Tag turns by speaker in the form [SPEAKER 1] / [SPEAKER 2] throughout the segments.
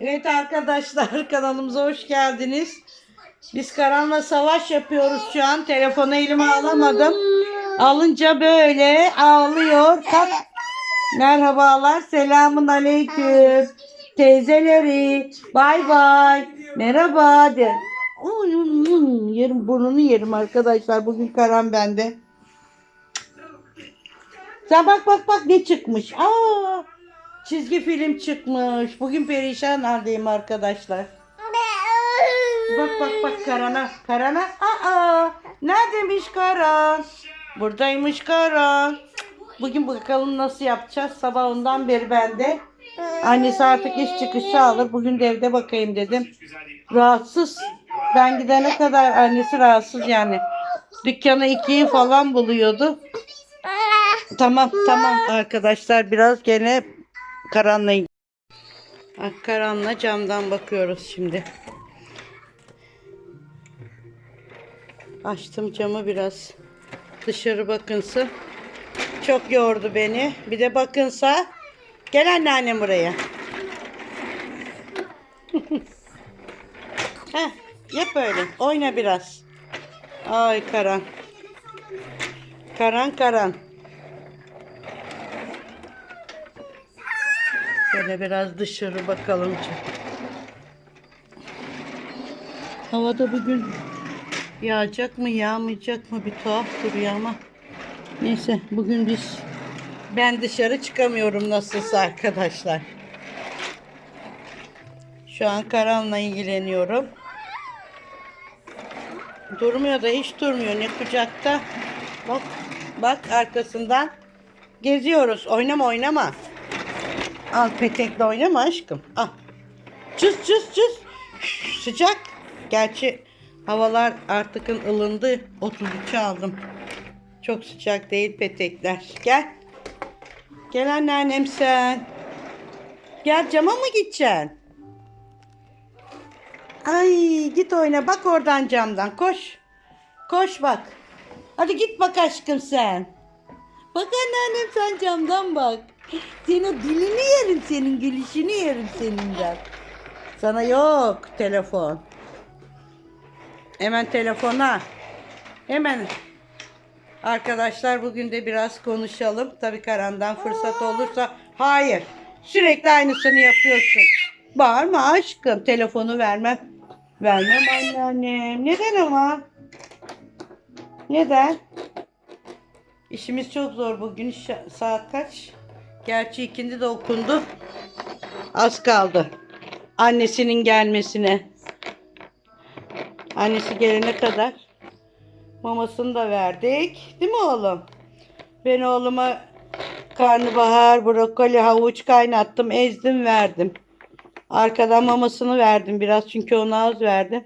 [SPEAKER 1] Evet arkadaşlar kanalımıza hoş geldiniz. Biz Karan'la savaş yapıyoruz şu an. Telefonu elime alamadım. Alınca böyle ağlıyor. Kalk. Merhabalar. Selamun aleyküm. Teyzeleri. Bay bay. Merhaba de. Yerim burnunu yerim arkadaşlar. Bugün Karan bende. Sen bak bak bak ne çıkmış. Aa, çizgi film çıkmış. Bugün perişan haldeyim arkadaşlar. Bak bak bak Karan'a. Karan'a. Aa, neredemiş Karan? Buradaymış Karan. Bugün bakalım nasıl yapacağız. Sabah ondan beri bende. Annesi artık iş çıkışı alır. Bugün de evde bakayım dedim. Rahatsız. Ben gidene kadar annesi rahatsız yani. Dükkanı ikiyi falan buluyordu. Tamam tamam arkadaşlar biraz gene karanlayın. Ah, Karanla camdan bakıyoruz şimdi. Açtım camı biraz. Dışarı bakınsa. Çok yordu beni. Bir de bakınsa. Gel anneannem buraya. Heh, yap öyle. Oyna biraz. Ay Karan. Karan Karan. Şöyle biraz dışarı bakalım. Havada bugün yağacak mı yağmayacak mı bir tuhaf duruyor ama. Neyse bugün biz ben dışarı çıkamıyorum nasılsa arkadaşlar. Şu an Karan'la ilgileniyorum. Durmuyor da hiç durmuyor. Ne kucakta. Bak bak arkasından geziyoruz. Oynama oynama. Al petekle oynama aşkım. Al. Cız cız cız. Sıcak. Gerçi havalar artık ılındı. 33 aldım. Çok sıcak değil petekler. Gel. Gel anneannem sen. Gel cama mı gideceksin? Ay git oyna bak oradan camdan koş. Koş bak. Hadi git bak aşkım sen. Bak anneannem sen camdan bak. Senin dilini yerim senin gülüşünü yerim seninden. Sana yok telefon. Hemen telefona. Hemen. Arkadaşlar bugün de biraz konuşalım. Tabii Karan'dan fırsat olursa. Hayır. Sürekli aynısını yapıyorsun. Bağırma aşkım. Telefonu vermem. Vermem anneannem. Neden ama? Neden? İşimiz çok zor bugün. Saat kaç? Gerçi ikindi de okundu. Az kaldı. Annesinin gelmesine. Annesi gelene kadar mamasını da verdik. Değil mi oğlum? Ben oğluma karnabahar, brokoli, havuç kaynattım, ezdim, verdim. Arkadan mamasını verdim biraz çünkü ona az verdim.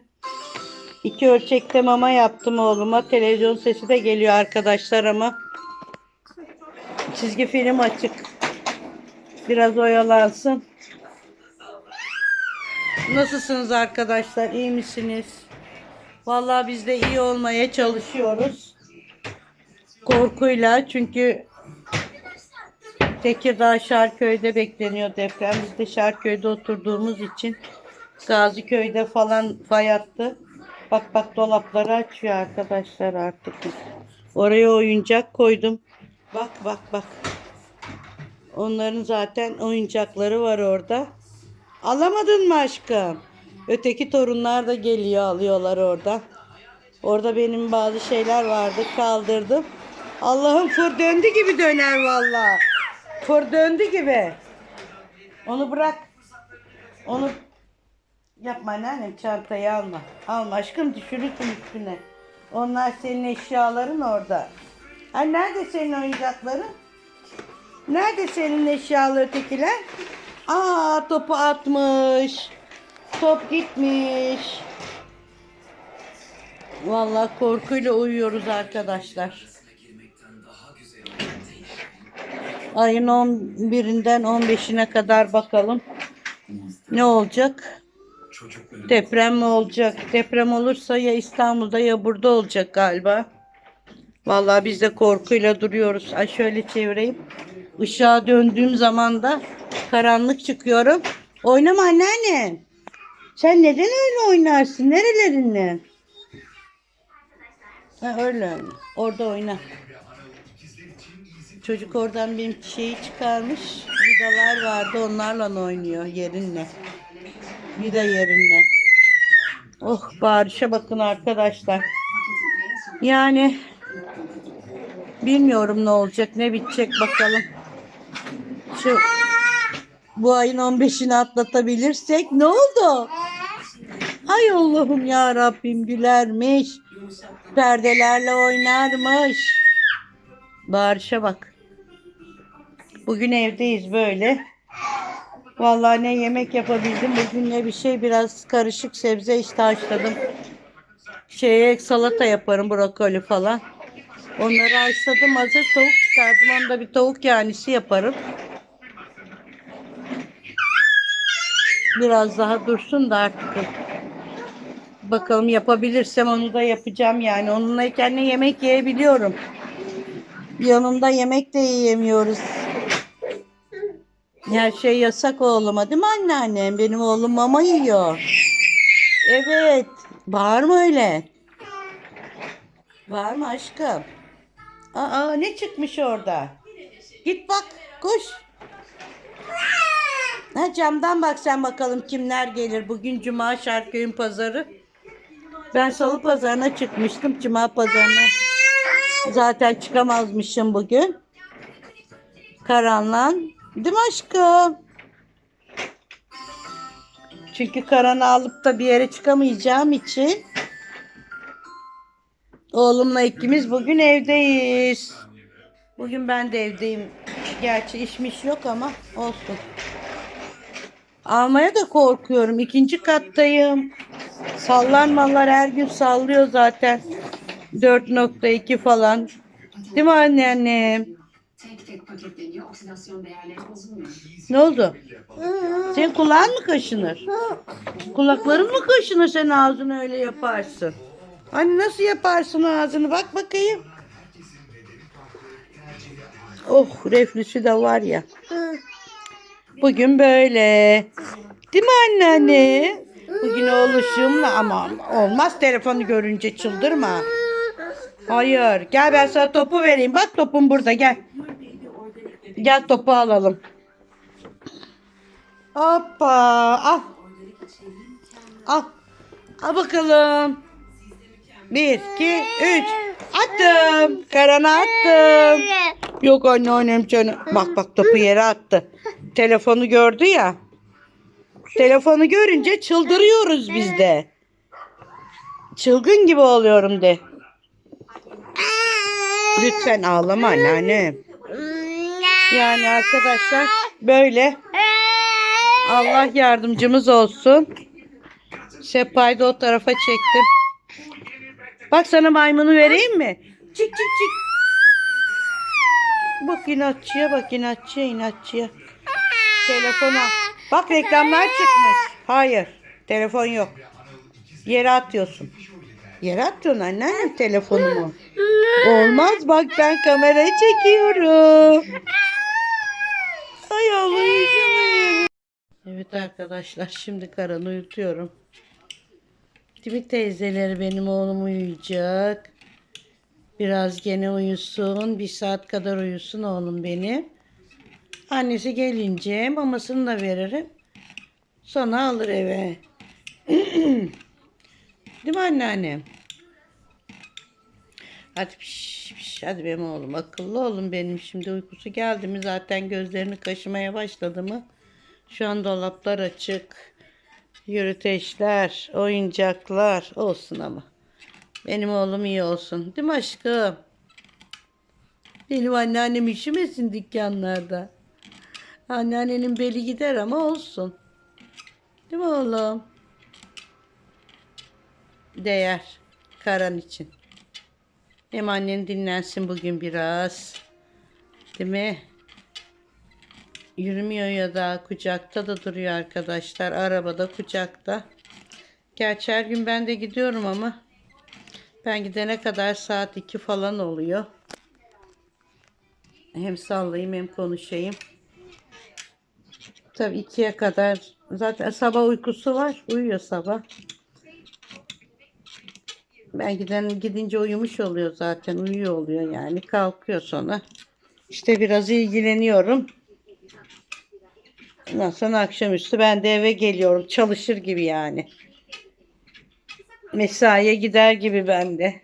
[SPEAKER 1] İki ölçekte mama yaptım oğluma. Televizyon sesi de geliyor arkadaşlar ama. Çizgi film açık. Biraz oyalansın. Nasılsınız arkadaşlar? İyi misiniz? Vallahi biz de iyi olmaya çalışıyoruz. Korkuyla çünkü Tekirdağ Şarköy'de bekleniyor deprem. Biz de Şarköy'de oturduğumuz için Gaziköy'de falan fay attı. Bak bak dolapları açıyor arkadaşlar artık. Oraya oyuncak koydum. Bak bak bak. Onların zaten oyuncakları var orada. Alamadın mı aşkım? Öteki torunlar da geliyor alıyorlar orada. Orada benim bazı şeyler vardı kaldırdım. Allah'ım fır döndü gibi döner valla. Fır döndü gibi. Onu bırak. Onu yapma anneannem çantayı alma. Alma aşkım düşürürsün üstüne. Onlar senin eşyaların orada. Ay nerede senin oyuncakların? Nerede senin eşyalı ötekiler? Aa topu atmış. Top gitmiş. Vallahi korkuyla uyuyoruz arkadaşlar. Ayın 11'inden 15'ine kadar bakalım. Ne olacak? Deprem mi olacak? Deprem olursa ya İstanbul'da ya burada olacak galiba. Vallahi biz de korkuyla duruyoruz. Ay şöyle çevireyim. Işığa döndüğüm zaman da karanlık çıkıyorum. Oynama anneanne. Sen neden öyle oynarsın? Nerelerinle? Ha öyle. Orada oyna. Çocuk oradan benim şeyi çıkarmış. Vidalar vardı onlarla oynuyor yerinle. Vida yerinle. Oh bağırışa bakın arkadaşlar. Yani bilmiyorum ne olacak ne bitecek bakalım. Şu bu ayın 15'ini atlatabilirsek ne oldu? Ay Allah'ım ya Rabbim gülermiş. Perdelerle oynarmış. Bağırışa bak. Bugün evdeyiz böyle. Vallahi ne yemek yapabildim bugün ne bir şey biraz karışık sebze işte haşladım. Şeye salata yaparım brokoli falan. Onları haşladım hazır tavuk çıkardım. Onda bir tavuk yanisi yaparım. Biraz daha dursun da artık. Bakalım yapabilirsem onu da yapacağım yani. Onunlayken ne yemek yiyebiliyorum. Yanında yemek de yiyemiyoruz. Her şey yasak oğluma değil mi anneannem? Benim oğlum mama yiyor. Evet. Bağırma öyle. Bağırma aşkım. Aa ne çıkmış orada? Git bak koş. Ha, camdan bak sen bakalım kimler gelir. Bugün Cuma Şarköy'ün pazarı. Ben salı pazarına çıkmıştım. Cuma pazarına zaten çıkamazmışım bugün. Karanlan. Değil mi aşkım? Çünkü karanı alıp da bir yere çıkamayacağım için oğlumla ikimiz bugün evdeyiz. Bugün ben de evdeyim. Gerçi işmiş yok ama olsun. Almaya da korkuyorum. İkinci kattayım. Sallanmalar her gün sallıyor zaten. 4.2 falan. Değil mi anneannem? Ne oldu? Senin kulağın mı kaşınır? Kulakların mı kaşınır sen ağzını öyle yaparsın? Hani nasıl yaparsın ağzını bak bakayım. Oh reflüsü de var ya. Bugün böyle. Değil mi anneanne? Bugün oluşumla ama olmaz telefonu görünce çıldırma. Hayır. Gel ben sana topu vereyim. Bak topum burada gel. Gel topu alalım. Hoppa. Al. Al. Al bakalım. Bir, iki, üç. Attım. Karana attım. Yok anne annem canım. Bak bak topu yere attı. Telefonu gördü ya. Telefonu görünce çıldırıyoruz biz de. Çılgın gibi oluyorum de. Lütfen ağlama anneanne. Yani arkadaşlar böyle. Allah yardımcımız olsun. Sepayı da o tarafa çektim. Bak sana maymunu vereyim mi? Çık çık çık. Bak inatçıya bak inatçıya inatçıya. Telefona. Bak reklamlar çıkmış. Hayır. Telefon yok. Yere atıyorsun. Yere atıyorsun anneannem telefonumu. Olmaz bak ben kamerayı çekiyorum. Ay Allah'ım. Evet arkadaşlar şimdi Karan'ı uyutuyorum. Timi teyzeleri benim oğlum uyuyacak. Biraz gene uyusun. Bir saat kadar uyusun oğlum benim. Annesi gelince mamasını da veririm. Sonra alır eve. Değil mi anneannem? Hadi piş, piş, hadi benim oğlum. Akıllı oğlum benim. Şimdi uykusu geldi mi zaten gözlerini kaşımaya başladı mı? Şu an dolaplar açık. Yürüteçler oyuncaklar olsun ama. Benim oğlum iyi olsun. Değil mi aşkım? Benim anneannem üşümesin dükkanlarda anneannenin beli gider ama olsun değil mi oğlum değer Karan için hem annen dinlensin bugün biraz. Değil mi? Yürümüyor ya da kucakta da duruyor arkadaşlar. Arabada kucakta. Gerçi her gün ben de gidiyorum ama ben gidene kadar saat 2 falan oluyor. Hem sallayayım hem konuşayım. Tabii ikiye kadar. Zaten sabah uykusu var. Uyuyor sabah. Ben giden gidince uyumuş oluyor zaten. Uyuyor oluyor yani. Kalkıyor sonra. İşte biraz ilgileniyorum. Ondan sonra akşamüstü ben de eve geliyorum. Çalışır gibi yani. Mesaiye gider gibi ben de.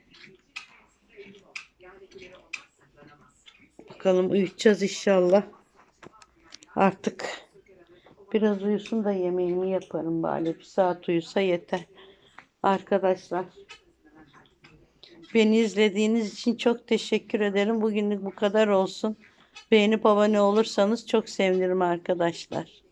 [SPEAKER 1] Bakalım uyuyacağız inşallah. Artık biraz uyusun da yemeğimi yaparım bari. Bir saat uyusa yeter. Arkadaşlar. Beni izlediğiniz için çok teşekkür ederim. Bugünlük bu kadar olsun. Beğenip abone olursanız çok sevinirim arkadaşlar.